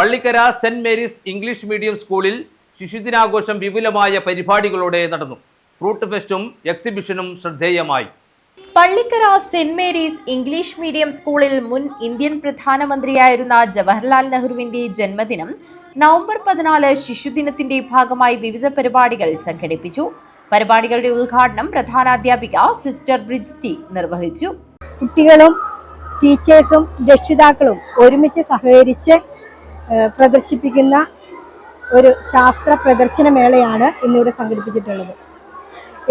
Pallikkara Saint Mary's English medium സ്കൂളിൽ ശിശുദിനാഘോഷം വിപുലമായ പരിപാടികളോടെ നടന്നു. ഫ്രൂട്ട് ഫെസ്റ്റും എക്സിബിഷനും ശ്രദ്ധേയമായി. Pallikkara Saint Mary's English medium സ്കൂളിൽ മുൻ ഇന്ത്യൻ പ്രധാനമന്ത്രിയായിരുന്ന ജവഹർലാൽ നെഹ്റുവിന്റെ ജന്മദിനം നവംബർ പതിനാല് ശിശുദിനത്തിന്റെ ഭാഗമായി വിവിധ പരിപാടികൾ സംഘടിപ്പിച്ചു. പരിപാടികളുടെ ഉദ്ഘാടനം പ്രധാനാധ്യാപിക സിസ്റ്റർ ബ്രിജിറ്റി നിർവഹിച്ചു. കുട്ടികളും ടീച്ചേഴ്സും രക്ഷിതാക്കളും ഒരുമിച്ച് സഹകരിച്ച് പ്രദർശിപ്പിക്കുന്ന ഒരു ശാസ്ത്ര പ്രദർശന മേളയാണ് ഇന്നിവിടെ സംഘടിപ്പിച്ചിട്ടുള്ളത്.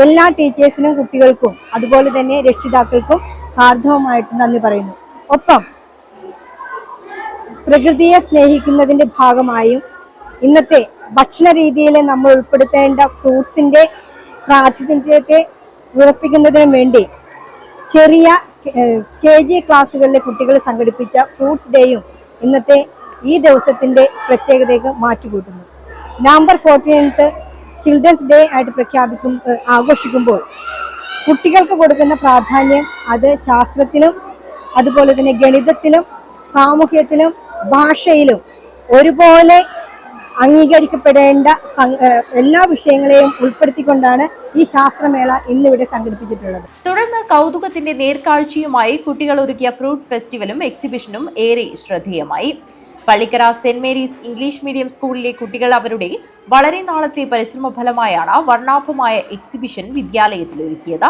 എല്ലാ ടീച്ചേഴ്സിനും കുട്ടികൾക്കും അതുപോലെ തന്നെ രക്ഷിതാക്കൾക്കും ഹാർദവമായിട്ട് നന്ദി പറയുന്നു. ഒപ്പം പ്രകൃതിയെ സ്നേഹിക്കുന്നതിന്റെ ഭാഗമായും ഇന്നത്തെ ഭക്ഷണ രീതിയിൽ നമ്മൾ ഉൾപ്പെടുത്തേണ്ട ഫ്രൂട്ട്സിന്റെ പ്രാതിനിധ്യത്തെ ഉറപ്പിക്കുന്നതിനും വേണ്ടി ചെറിയ കെ ജി ക്ലാസ്സുകളിലെ കുട്ടികൾ സംഘടിപ്പിച്ച ഫ്രൂട്ട്സ് ഡേയും ഇന്നത്തെ ഈ ദിവസത്തിന്റെ പ്രത്യേകതയ്ക്ക് മാറ്റുകൂട്ടുന്നു നവംബർ ഫോർട്ടീൻത്ത് ചിൽഡ്രൻസ് ഡേ ആയിട്ട് പ്രഖ്യാപിക്കും ആഘോഷിക്കുമ്പോൾ കുട്ടികൾക്ക് കൊടുക്കുന്ന പ്രാധാന്യം അത് ശാസ്ത്രത്തിലും അതുപോലെ തന്നെ ഗണിതത്തിലും സാമൂഹ്യത്തിലും ഭാഷയിലും ഒരുപോലെ അംഗീകരിക്കപ്പെടേണ്ട എല്ലാ വിഷയങ്ങളെയും ഉൾപ്പെടുത്തിക്കൊണ്ടാണ് ഈ ശാസ്ത്രമേള ഇന്നിവിടെ സംഘടിപ്പിച്ചിട്ടുള്ളത്. തുടർന്ന് കൗതുകത്തിന്റെ നേർക്കാഴ്ചയുമായി കുട്ടികൾ ഒരുക്കിയ ഫ്രൂട്ട് ഫെസ്റ്റിവലും എക്സിബിഷനും ഏറെ ശ്രദ്ധേയമായി. Pallikkara Saint Mary's English medium സ്കൂളിലെ കുട്ടികൾ അവരുടെ വളരെ നാളത്തെ പരിശ്രമ ഫലമായാണ് വർണാഭമായ എക്സിബിഷൻ വിദ്യാലയത്തിൽ ഒരുക്കിയത്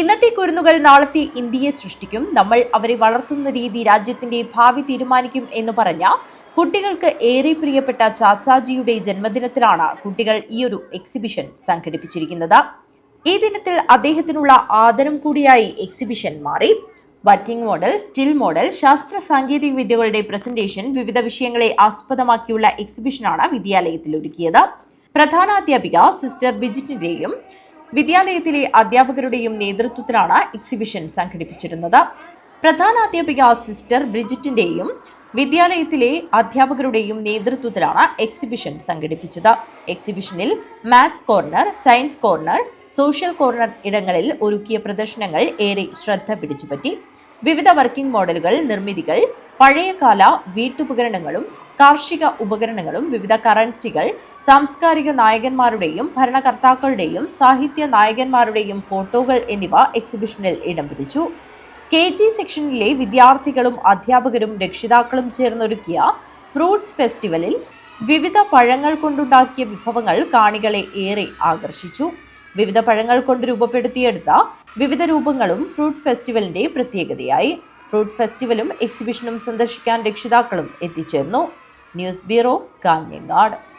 ഇന്നത്തെ കുരുന്നുകൾ നാളത്തെ ഇന്ത്യയെ സൃഷ്ടിക്കും. നമ്മൾ അവരെ വളർത്തുന്ന രീതി രാജ്യത്തിന്റെ ഭാവി തീരുമാനിക്കും എന്ന് പറഞ്ഞ കുട്ടികൾക്ക് ഏറെ പ്രിയപ്പെട്ട ചാച്ചാജിയുടെ ജന്മദിനത്തിലാണ് കുട്ടികൾ ഈ ഒരു എക്സിബിഷൻ സംഘടിപ്പിച്ചിരിക്കുന്നത്. ഈ ദിനത്തിൽ അദ്ദേഹത്തിനുള്ള ആദരം കൂടിയായി എക്സിബിഷൻ മാറി. വർക്കിംഗ് മോഡൽ സ്റ്റിൽ മോഡൽ ശാസ്ത്ര സാങ്കേതിക വിദ്യകളുടെ പ്രസന്റേഷൻ വിവിധ വിഷയങ്ങളെ ആസ്പദമാക്കിയുള്ള എക്സിബിഷനാണ് വിദ്യാലയത്തിൽ ഒരുക്കിയത്. പ്രധാനാധ്യാപിക സിസ്റ്റർ ബിജിറ്റിന്റെയും വിദ്യാലയത്തിലെ അധ്യാപകരുടെയും നേതൃത്വത്തിലാണ് എക്സിബിഷൻ സംഘടിപ്പിച്ചിരുന്നത്. പ്രധാനാധ്യാപിക സിസ്റ്റർ ബ്രിജിറ്റിന്റെയും വിദ്യാലയത്തിലെ അധ്യാപകരുടെയും നേതൃത്വത്തിലാണ് എക്സിബിഷൻ സംഘടിപ്പിച്ചത്. എക്സിബിഷനിൽ maths corner science corner social corner ഇടങ്ങളിൽ ഒരുക്കിയ പ്രദർശനങ്ങൾ ഏറെ ശ്രദ്ധ പിടിച്ചുപറ്റി. വിവിധ വർക്കിംഗ് മോഡലുകൾ നിർമ്മിതികൾ പഴയകാല വീട്ടുപകരണങ്ങളും കാർഷിക ഉപകരണങ്ങളും വിവിധ കറൻസികൾ സാംസ്കാരിക നായകന്മാരുടെയും ഭരണകർത്താക്കളുടെയും സാഹിത്യ നായകന്മാരുടെയും ഫോട്ടോകൾ എന്നിവ എക്സിബിഷനിൽ ഇടം പിടിച്ചു. കെ ജി സെക്ഷനിലെ വിദ്യാർത്ഥികളും അധ്യാപകരും രക്ഷിതാക്കളും ചേർന്നൊരുക്കിയ ഫ്രൂട്ട്സ് ഫെസ്റ്റിവലിൽ വിവിധ പഴങ്ങൾ കൊണ്ടുണ്ടാക്കിയ വിഭവങ്ങൾ കാണികളെ ഏറെ ആകർഷിച്ചു. വിവിധ പഴങ്ങൾ കൊണ്ട് രൂപപ്പെടുത്തിയെടുത്ത വിവിധ രൂപങ്ങളും ഫ്രൂട്ട് ഫെസ്റ്റിവലിന്റെ പ്രത്യേകതയായി. ഫ്രൂട്ട് ഫെസ്റ്റിവലും എക്സിബിഷനും സന്ദർശിക്കാൻ രക്ഷിതാക്കളും എത്തിച്ചേർന്നു. News bureau Kanhangad.